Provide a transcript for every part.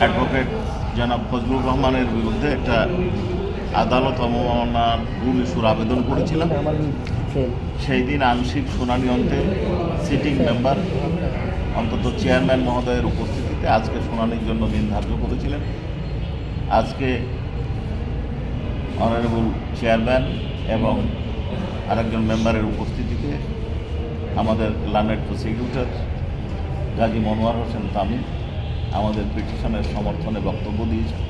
Advocate জনাব ফজলুর রহমানের বিরুদ্ধে একটা আদালত অবমাননার রুল ইস্যুর আবেদন করেছিলাম। সেই দিন আংশিক শুনানি অন্তে সিটিং মেম্বার অন্তত চেয়ারম্যান মহোদয়ের উপস্থিতিতে আজকে শুনানির জন্য দিন ধার্য করেছিলেন। আজকে অনারেবল চেয়ারম্যান এবং আরেকজন মেম্বারের উপস্থিতিতে আমাদের লার্নেড প্রসিকিউটর গাজী মনোয়ার হোসেন তামিম আমাদের পিটিশনের সমর্থনে বক্তব্য দিয়েছেন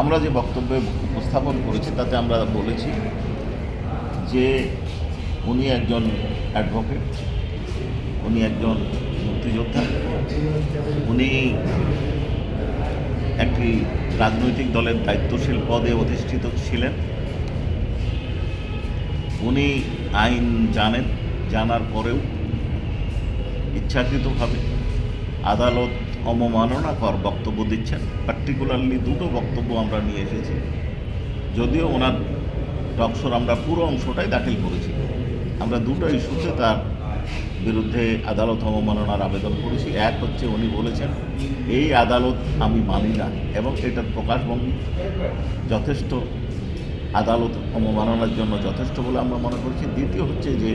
আমরা যে বক্তব্যে উপস্থাপন করেছি, তাতে আমরা বলেছি যে উনি একজন অ্যাডভোকেট উনি একজন মুক্তিযোদ্ধা, উনি একটি রাজনৈতিক দলের দায়িত্বশীল পদে অধিষ্ঠিত ছিলেন। উনি আইন জানেন, জানার পরেও ইচ্ছাকৃতভাবে আদালত অবমাননাকর বক্তব্য দিচ্ছেন। পার্টিকুলারলি দুটো বক্তব্য আমরা নিয়ে এসেছি। যদিও ওনার টকশোর আমরা পুরো অংশটাই দাখিল করেছি। আমরা দুটো ইস্যুতে তার বিরুদ্ধে আদালত অবমাননার আবেদন করেছি। এক হচ্ছে উনি বলেছেন, এই আদালত আমি মানি না এবং এটার প্রকাশভঙ্গি যথেষ্ট। আদালত অবমাননার জন্য যথেষ্ট বলে আমরা মনে করছি। দ্বিতীয় হচ্ছে যে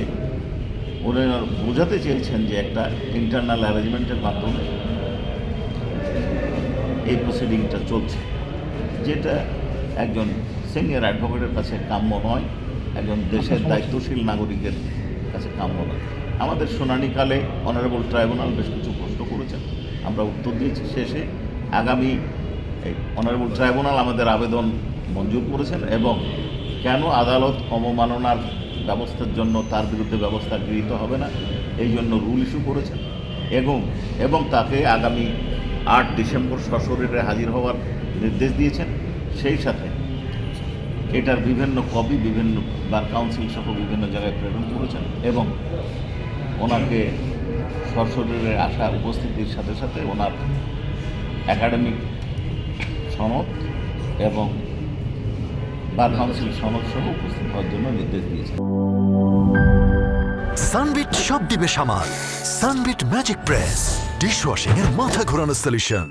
উনি বোঝাতে চেয়েছেন যে একটা ইন্টারনাল অ্যারেঞ্জমেন্টের মাধ্যমে এই প্রসিডিংটা চলছে। যেটা একজন সিনিয়র অ্যাডভোকেটের কাছে কাম্য নয় একজন দেশের দায়িত্বশীল নাগরিকের কাছে কাম্য নয়। আমাদের শুনানিকালে অনারেবল ট্রাইব্যুনাল বেশ কিছু প্রশ্ন করেছেন। আমরা উত্তর দিয়েছি শেষে। আগামী অনারেবল ট্রাইব্যুনাল আমাদের আবেদন মঞ্জুর করেছেন এবং কেন আদালত অবমাননার ব্যবস্থার জন্য তার বিরুদ্ধে ব্যবস্থা গৃহীত হবে না এই জন্য রুল ইস্যু করেছেন। এবং এবং তাকে আগামী আট ডিসেম্বর সশরীরে হাজির হওয়ার নির্দেশ দিয়েছেন। সেই সাথে এটার বিভিন্ন কপি বিভিন্ন বার কাউন্সিল সহ বিভিন্ন জায়গায় প্রেরণ করেছেন এবং ওনাকে সশরীরে আসা উপস্থিতির সাথে সাথে ওনার একাডেমিক সনদ এবং বার কাউন্সিল সনদ সহ উপস্থিত হওয়ার জন্য নির্দেশ দিয়েছেন। সানবিট সব দিবে সামাল। Sunbit magic press. ডিশওয়াশিং এর মাথা ঘোরানো সলিউশন